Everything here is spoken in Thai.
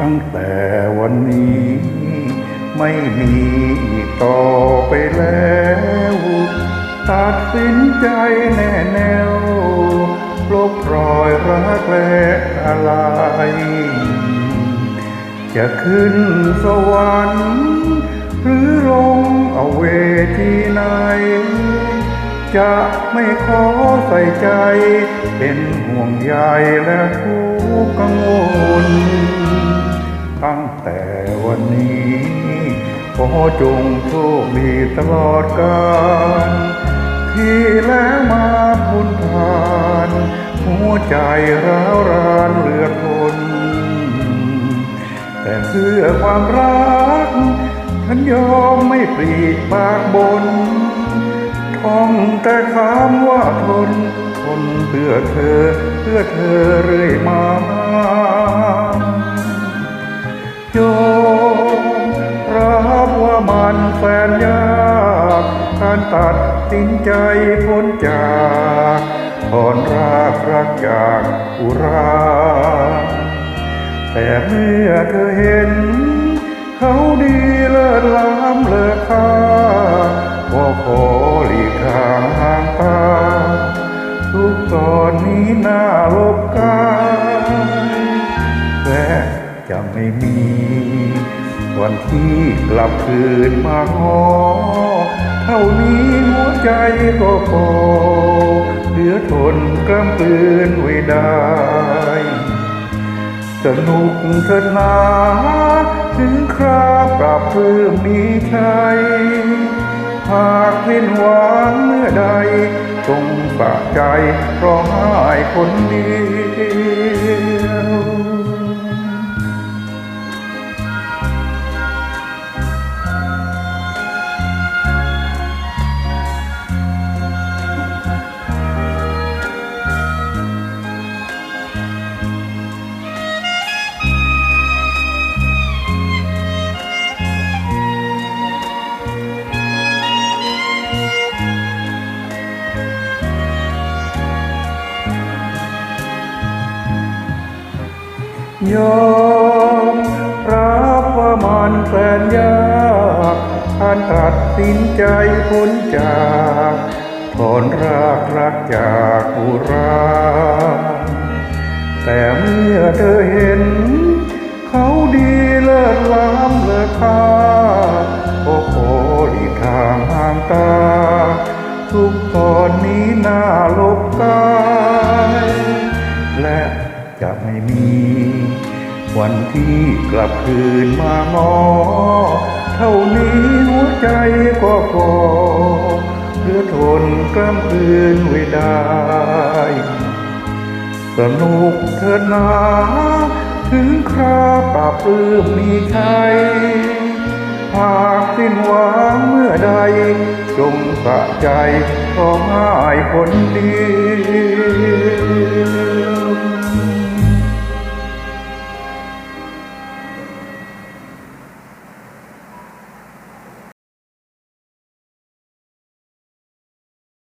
ตั้งแต่วันนี้ ไม่มีอีกต่อไปแล้วตัดสินใจแน่แน่วลบรอยรักและอะไร จะขึ้นสวรรค์ หรือลงเอาเวทีไหน จะไม่ขอใส่ใจ เป็นห่วงใยและทุก ตั้งแต่วันนี้ขอจงโชคดีตลอดกาลที่แล้วมาพุนผ่าน หัวใจร้าวรานเหลือทน แต่เพื่อความรักฉันยอมไม่ปลีกปากบนท่องแต่คำว่าทน ทนเพื่อเธอ เพื่อเธอเรื่อยมา ยอมรับว่ามันแสนยากการตัดสินใจพ้นจากถอนรากรักจากอุรา แต่เมื่อเธอเห็น เขาดีเลิศล้ำเลิศค่าก็ขอหลีกทางห่างตาทุกตอนนี้หน้าลบกา ไม่มี วันที่กลับคืนมาหอเท่านี้หัวใจก็พอเหลือทนกล้ำปืนไว้ได้สนุกเถิดนาถึงคราปรับเพื่อมีชัยหากสิ้นหวังเมื่อใดจงสะใจร้องไห้คนเดียว ยอมรับว่ามันแสนยากการตัดสินใจพ้นจากถอนรากรักจากอุราแต่เมื่อเธอเห็น เขาดีเลิศล้ำเลิศค่าก็ขอหลีกทางห่างตา ทุกตอนนี้หน้าลบกาย และจะไม่มี วันที่กลับคืนมางอ เท่านี้หัวใจก็พอเพื่อทนกล้ำคืนไว้ได้สนุกเถิดนาถึงคราปราบปลื้มมีชัยหากสิ้นหวังเมื่อใด จงสะใจร้องไห้คนดี